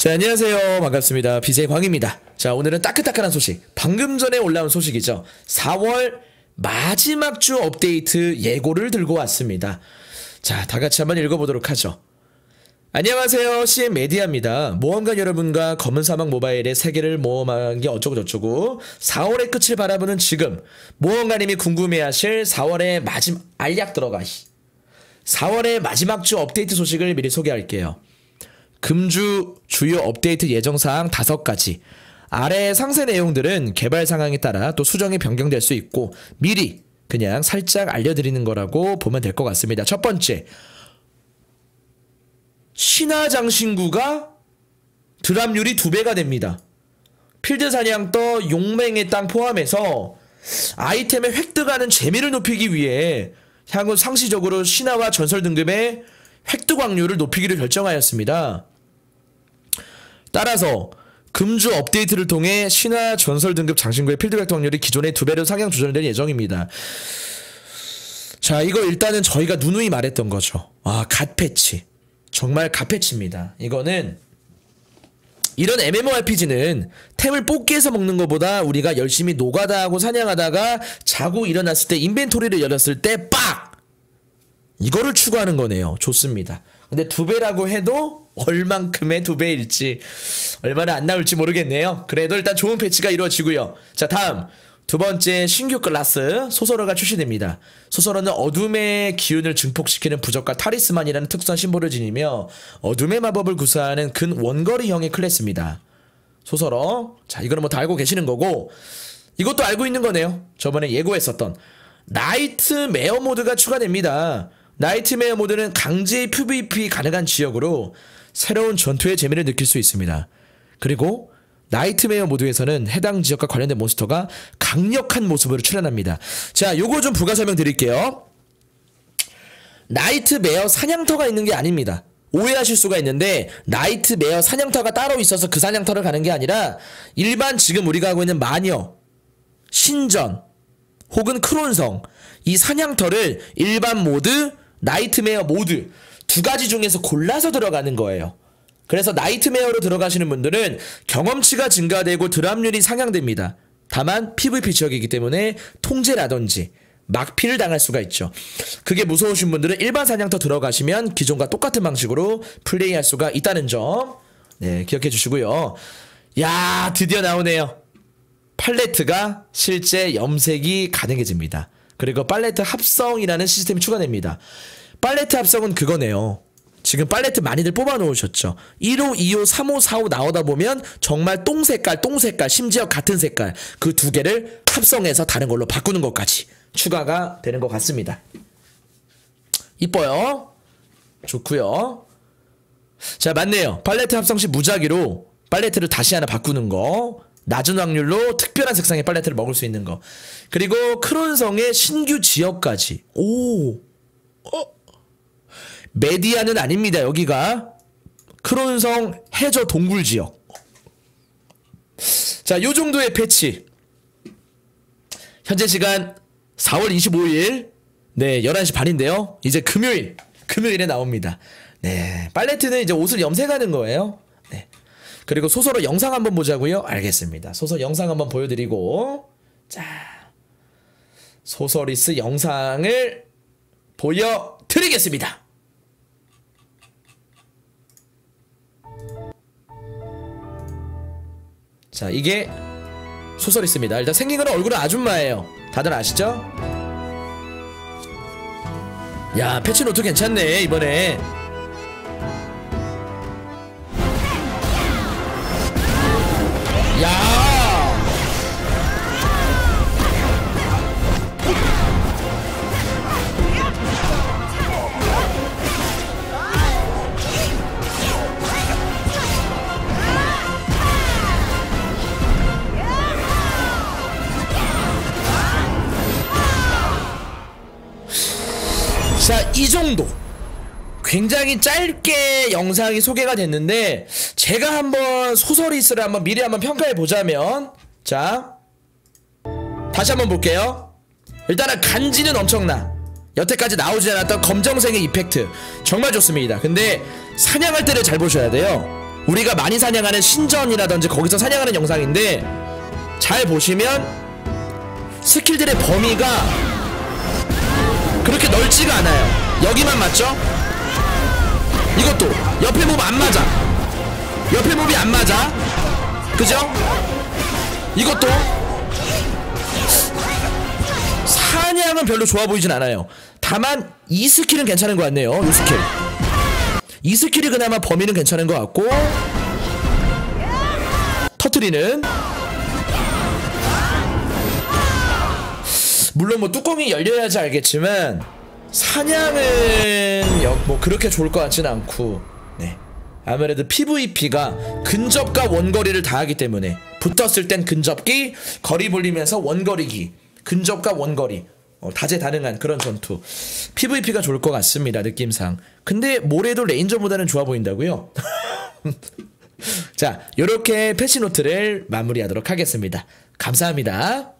자, 안녕하세요. 반갑습니다. BJ 광입니다. 자, 오늘은 따끈따끈한 소식. 방금 전에 올라온 소식이죠. 4월 마지막 주 업데이트 예고를 들고 왔습니다. 자, 다 같이 한번 읽어보도록 하죠. 안녕하세요. CM 메디아입니다. 모험가 여러분과 검은 사막 모바일의 세계를 모험한 게 어쩌고저쩌고 4월의 끝을 바라보는 지금 모험가님이 궁금해하실 4월의 마지막 알약 들어가 4월의 마지막 주 업데이트 소식을 미리 소개할게요. 금주 주요 업데이트 예정 사항 5가지. 아래 상세 내용들은 개발 상황에 따라 또 수정이 변경될 수 있고 미리 그냥 살짝 알려드리는 거라고 보면 될 것 같습니다. 첫 번째, 신화장신구가 드랍률이 두 배가 됩니다. 필드 사냥터 용맹의 땅 포함해서 아이템의 획득하는 재미를 높이기 위해 향후 상시적으로 신화와 전설 등급의 획득 확률을 높이기로 결정하였습니다. 따라서 금주 업데이트를 통해 신화 전설 등급 장신구의 필드 획득 확률이 기존의 두 배로 상향 조절될 예정입니다. 자, 이거 일단은 저희가 누누이 말했던 거죠. 아, 갓 패치. 정말 갓 패치입니다. 이거는 이런 MMORPG는 템을 뽑기 해서 먹는 것보다 우리가 열심히 노가다 하고 사냥하다가 자고 일어났을 때 인벤토리를 열었을 때 빡! 이거를 추구하는 거네요. 좋습니다. 근데 두 배라고 해도 얼만큼의 두 배일지 얼마나 안 나올지 모르겠네요. 그래도 일단 좋은 패치가 이루어지고요. 자 다음 두 번째 신규 클라스 소설어가 출시됩니다. 소설어는 어둠의 기운을 증폭시키는 부적과 타리스만이라는 특수한 심볼을 지니며 어둠의 마법을 구사하는 근 원거리형의 클래스입니다. 소설어 자 이거는 뭐 다 알고 계시는 거고 이것도 알고 있는 거네요. 저번에 예고했었던 나이트 메어 모드가 추가됩니다. 나이트메어 모드는 강제 PVP 가능한 지역으로 새로운 전투의 재미를 느낄 수 있습니다. 그리고 나이트메어 모드에서는 해당 지역과 관련된 몬스터가 강력한 모습으로 출현합니다. 자, 요거 좀 부가 설명 드릴게요. 나이트메어 사냥터가 있는 게 아닙니다. 오해하실 수가 있는데 나이트메어 사냥터가 따로 있어서 그 사냥터를 가는 게 아니라 일반 지금 우리가 하고 있는 마녀, 신전 혹은 크론성 이 사냥터를 일반 모드 나이트메어 모드 두 가지 중에서 골라서 들어가는 거예요. 그래서 나이트메어로 들어가시는 분들은 경험치가 증가되고 드랍률이 상향됩니다. 다만 PVP 지역이기 때문에 통제라든지 막피를 당할 수가 있죠. 그게 무서우신 분들은 일반 사냥터 들어가시면 기존과 똑같은 방식으로 플레이할 수가 있다는 점 네, 기억해 주시고요. 야, 드디어 나오네요. 팔레트가 실제 염색이 가능해집니다. 그리고 팔레트 합성이라는 시스템이 추가됩니다. 팔레트 합성은 그거네요. 지금 팔레트 많이들 뽑아 놓으셨죠. 1호, 2호, 3호, 4호 나오다 보면 정말 똥 색깔, 똥 색깔, 심지어 같은 색깔 그 두 개를 합성해서 다른 걸로 바꾸는 것까지 추가가 되는 것 같습니다. 이뻐요. 좋고요. 자, 맞네요. 팔레트 합성 시 무작위로 팔레트를 다시 하나 바꾸는 거. 낮은 확률로 특별한 색상의 팔레트를 먹을 수 있는 거. 그리고 크론성의 신규 지역까지. 오. 어? 메디아는 아닙니다. 여기가 크론성 해저 동굴 지역. 자, 요 정도의 패치. 현재 시간 4월 25일 네, 11시 반인데요. 이제 금요일, 금요일에 나옵니다. 네, 팔레트는 이제 옷을 염색하는 거예요. 네. 그리고 소설어 영상 한번 보자고요. 알겠습니다. 소설 영상 한번 보여드리고 자 소설리스 영상을 보여드리겠습니다. 자 이게 소설리스입니다. 일단 생긴 거는 얼굴은 아줌마예요. 다들 아시죠? 야 패치노트 괜찮네 이번에 야! 자, 이 정도. 굉장히 짧게 영상이 소개가 됐는데 제가 한번 소설이스를 한번 미리 한번 평가해 보자면 자 다시 한번 볼게요 일단은 간지는 엄청나 여태까지 나오지 않았던 검정색의 이펙트 정말 좋습니다 근데 사냥할 때를 잘 보셔야 돼요 우리가 많이 사냥하는 신전이라든지 거기서 사냥하는 영상인데 잘 보시면 스킬들의 범위가 그렇게 넓지가 않아요. 여기만 맞죠? 이것도 옆에 몹안 맞아. 옆에 몹이 안 맞아. 그죠? 이것도 사냥은 별로 좋아 보이진 않아요. 다만 이 스킬은 괜찮은 것 같네요. 이 스킬. 이 스킬이 그나마 범위는 괜찮은 것 같고 터트리는 물론 뭐 뚜껑이 열려야지 알겠지만 사냥은 여- 뭐 그렇게 좋을 것 같지는 않고 네 아무래도 PVP가 근접과 원거리를 다 하기 때문에 붙었을 땐 근접기 거리 벌리면서 원거리기 근접과 원거리 어, 다재다능한 그런 전투. PVP가 좋을 것 같습니다 느낌상. 근데 뭐래도 레인저보다는 좋아 보인다고요? 자 요렇게 패치노트를 마무리하도록 하겠습니다. 감사합니다